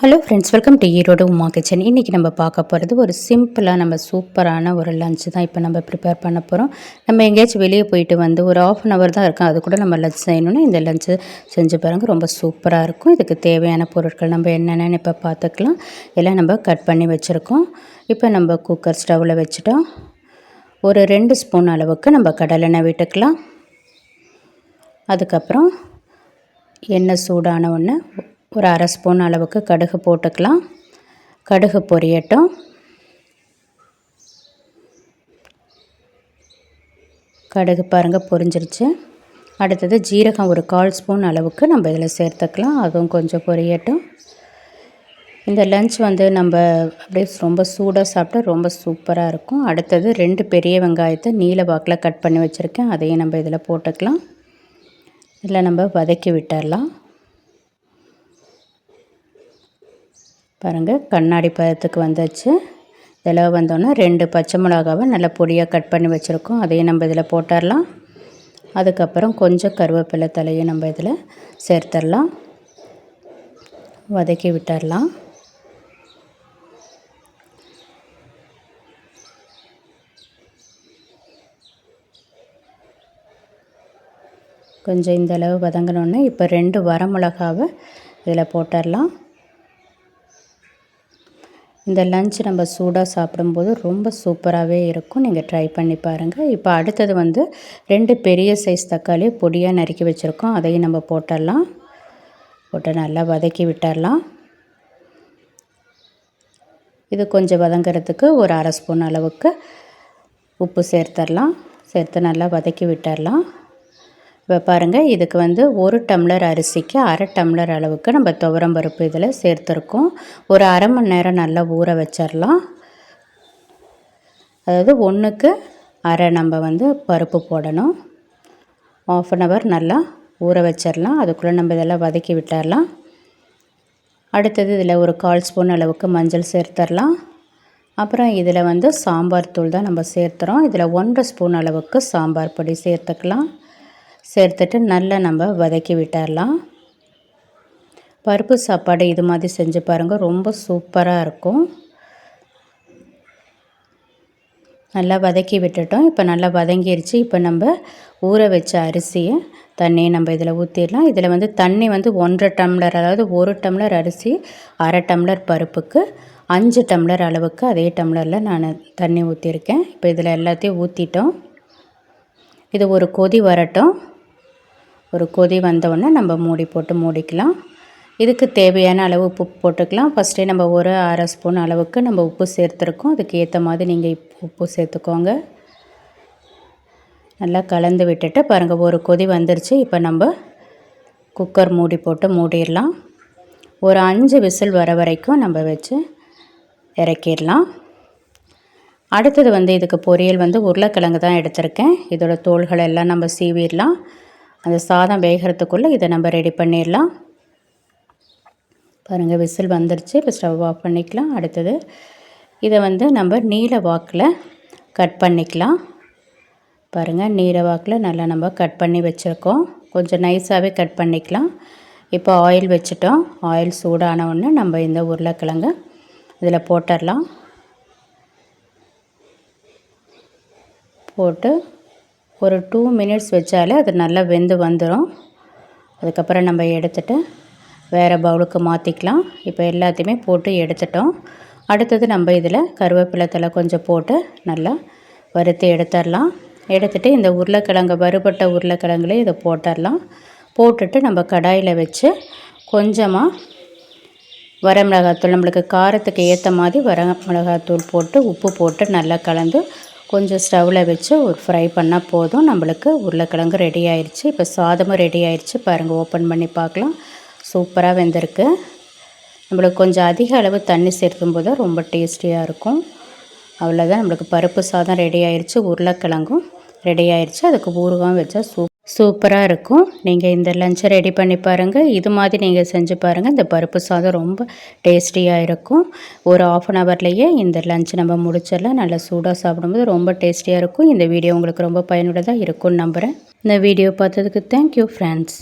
Hello friends welcome to Erode Uma kitchen இன்றைக்கி நம்ம பார்க்க போகிறது ஒரு சிம்பிளாக நம்ம சூப்பரான ஒரு லஞ்ச் தான் இப்போ நம்ம ப்ரிப்பேர் பண்ண போகிறோம் நம்ம எங்கேயாச்சும் வெளியே போயிட்டு வந்து ஒரு ஆஃப் அன் ஹவர் தான் இருக்கும். அது கூட நம்ம லஞ்ச் செய்யணும்னா இந்த லஞ்சு செஞ்சு பாருங்கள் ரொம்ப சூப்பராக இருக்கும். இதுக்கு தேவையான பொருட்கள் நம்ம என்னென்னு இப்போ பார்த்துக்கலாம். எல்லாம் நம்ம கட் பண்ணி வச்சுருக்கோம். இப்போ நம்ம குக்கர் ஸ்டவ்வில் வச்சுட்டோம். ஒரு ரெண்டு ஸ்பூன் அளவுக்கு நம்ம கடலெண்ணெய் விட்டுக்கலாம். அதுக்கப்புறம் எண்ணெய் சூடான ஒன்று ஒரு அரை ஸ்பூன் அளவுக்கு கடுகு போட்டுக்கலாம். கடுகு பொரியட்டும். கடுகு பாருங்கள் பொரிஞ்சிருச்சு. அடுத்தது ஜீரகம் ஒரு கால் ஸ்பூன் அளவுக்கு நம்ம இதில் சேர்த்துக்கலாம். அதுவும் கொஞ்சம் பொரியட்டும். இந்த லஞ்ச் வந்து நம்ம அப்படியே ரொம்ப சூடாக சாப்பிட்டா ரொம்ப சூப்பராக இருக்கும். அடுத்தது ரெண்டு பெரிய வெங்காயத்தை நீல வாக்கில் கட் பண்ணி வச்சுருக்கேன். அதையும் நம்ம இதில் போட்டுக்கலாம். இதில் நம்ம வதக்கி விட்டுடலாம். பாருங்கள் கண்ணாடி பதத்துக்கு வந்துச்சு. இதில் வந்தோன்னே ரெண்டு பச்சை மிளகாவை நல்லா பொடியாக கட் பண்ணி வச்சுருக்கோம். அதையும் நம்ம இதில் போட்டுடலாம். அதுக்கப்புறம் கொஞ்சம் கருவேப்பிலை தலையும் நம்ம இதில் சேர்த்துடலாம். வதக்கி விட்டுடலாம். கொஞ்சம் இந்தளவு வதங்கினோன்னே இப்போ ரெண்டு வரமிளகாவை இதில் போட்டுடலாம். இந்த லஞ்ச் நம்ம சூடாக சாப்பிடும்போது ரொம்ப சூப்பராகவே இருக்கும். நீங்கள் ட்ரை பண்ணி பாருங்கள் இப்போ அடுத்தது வந்து ரெண்டு பெரிய சைஸ் தக்காளி பொடியாக நறுக்கி வச்சுருக்கோம். அதையும் நம்ம போட்டுடலாம் போட்டு நல்லா வதக்கி விட்டுடலாம் இது கொஞ்சம் வதங்கிறதுக்கு ஒரு அரை ஸ்பூன் அளவுக்கு உப்பு சேர்த்துடலாம் சேர்த்து நல்லா வதக்கி விட்டுடலாம் இப்போ பாருங்கள் இதுக்கு வந்து ஒரு டம்ளர் அரிசிக்கு அரை டம்ளர் அளவுக்கு நம்ம துவரம் பருப்பு இதில் சேர்த்துருக்கோம். ஒரு அரை மணி நேரம் நல்லா ஊற வச்சிடலாம் அதாவது ஒன்றுக்கு அரை நம்ம வந்து பருப்பு போடணும். ஆஃப் அன் ஹவர் நல்லா ஊற வச்சிடலாம் அதுக்குள்ளே நம்ம இதெல்லாம் வதக்கி விட்டுடலாம் அடுத்தது இதில் ஒரு கால் ஸ்பூன் அளவுக்கு மஞ்சள் சேர்த்துடலாம் அப்புறம் இதில் வந்து சாம்பார் தூள் தான் நம்ம சேர்த்துறோம். இதில் ஒன்றரை ஸ்பூன் அளவுக்கு சாம்பார் பொடி சேர்த்துக்கலாம். சேர்த்துட்டு நல்லா நம்ம வதக்கி விட்டுடலாம் பருப்பு சாப்பாடு இது மாதிரி செஞ்சு பாருங்கள் ரொம்ப சூப்பராக இருக்கும். நல்லா வதக்கி விட்டுட்டோம். இப்போ நல்லா வதங்கிருச்சு. இப்போ நம்ம ஊற வச்ச அரிசியை தண்ணியை நம்ம இதில் ஊற்றிடலாம் இதில் வந்து தண்ணி வந்து ஒன்றரை டம்ளர் அதாவது ஒரு டம்ளர் அரிசி அரை டம்ளர் பருப்புக்கு அஞ்சு டம்ளர் அளவுக்கு அதே டம்ளரில் நான் தண்ணி ஊற்றிருக்கேன் இப்போ இதில் எல்லாத்தையும் ஊற்றிட்டோம் இது ஒரு கொதி வரட்டும். ஒரு கொதி வந்தவுடனே நம்ம மூடி போட்டு மூடிக்கலாம். இதுக்கு தேவையான அளவு உப்பு போட்டுக்கலாம். ஃபஸ்ட்டே நம்ம ஒரு அரை ஸ்பூன் அளவுக்கு நம்ம உப்பு சேர்த்துருக்கோம். அதுக்கு ஏற்ற மாதிரி நீங்கள் உப்பு சேர்த்துக்கோங்க. நல்லா கலந்து விட்டுட்டு பாருங்கள் ஒரு கொதி வந்துருச்சு. இப்போ நம்ம குக்கர் மூடி போட்டு மூடிடலாம். ஒரு அஞ்சு விசில் வர வரைக்கும் நம்ம வச்சு இறக்கிடலாம். அடுத்தது வந்து இதுக்கு பொரியல் வந்து உருளைக்கிழங்கு தான் எடுத்திருக்கேன். இதோட தோள்கள் எல்லாம் நம்ம சீவிடலாம். அந்த சாதம் வேகிறதுக்குள்ளே இதை நம்ம ரெடி பண்ணிடலாம். பாருங்கள் விசில் வந்துருச்சு. இப்போ ஸ்டவ் ஆஃப் பண்ணிக்கலாம். அடுத்தது இதை வந்து நம்ம நீல வாக்கில் கட் பண்ணிக்கலாம். பாருங்கள் நீல வாக்கில் நல்லா நம்ம கட் பண்ணி வச்சுருக்கோம். கொஞ்சம் நைஸாகவே கட் பண்ணிக்கலாம். இப்போ ஆயில் வச்சுட்டோம். ஆயில் சூடான உடனே நம்ம இந்த உருளைக்கிழங்கு இதில் போட்டுடலாம். போட்டு ஒரு டூ மினிட்ஸ் வச்சாலே அது நல்லா வெந்து வந்துடும் அதுக்கப்புறம் நம்ம எடுத்துட்டு வேறு பவுலுக்கு மாற்றிக்கலாம் இப்போ எல்லாத்தையுமே போட்டு எடுத்துட்டோம். அடுத்தது நம்ம இதில் கருவேப்பிலை தலை கொஞ்சம் போட்டு நல்லா வறுத்து எடுத்துடலாம். எடுத்துகிட்டு இந்த உருளைக்கிழங்கு வறுபட்ட உருளைக்கிழங்குலேயே இதை போட்டுடலாம். போட்டுட்டு நம்ம கடாயில் வச்சு கொஞ்சமாக வரமிளகாத்தூள் நம்மளுக்கு காரத்துக்கு ஏற்ற மாதிரி வர மிளகாத்தூள் போட்டு உப்பு போட்டு நல்லா கலந்து கொஞ்சம் ஸ்டவ்வில் வச்சு ஒரு ஃப்ரை பண்ணால் போதும். நம்மளுக்கு உருளைக்கிழங்கு ரெடி ஆயிடுச்சு இப்போ சாதமும் ரெடி ஆயிடுச்சு பாருங்கள் ஓப்பன் பண்ணி பார்க்கலாம். சூப்பராக வெந்திருக்கு. நம்மளுக்கு கொஞ்சம் அதிக அளவு தண்ணி சேர்க்கும் போது ரொம்ப டேஸ்டியாக இருக்கும். அவ்வளோதான் நம்மளுக்கு பருப்பு சாதம் ரெடி ஆயிடுச்சு உருளைக்கிழங்கும் ரெடி ஆயிடுச்சு அதுக்கு ஊறுகாயும் வச்சா சூப் சூப்பராக இருக்கும். நீங்கள் இந்த லஞ்சை ரெடி பண்ணி பாருங்கள் இது மாதிரி நீங்கள் செஞ்சு பாருங்கள் இந்த பருப்பு சாதம் ரொம்ப டேஸ்டியாக இருக்கும். ஒரு ஆஃப் அன் ஹவர்லேயே இந்த லஞ்ச் நம்ம முடிச்சிடலாம். நல்லா சூடாக சாப்பிடும்போது ரொம்ப டேஸ்டியாக இருக்கும். இந்த வீடியோ உங்களுக்கு ரொம்ப பயனுள்ளதாக இருக்கும்னு நம்புகிறேன் இந்த வீடியோ பார்த்ததுக்கு தேங்க்யூ ஃப்ரெண்ட்ஸ்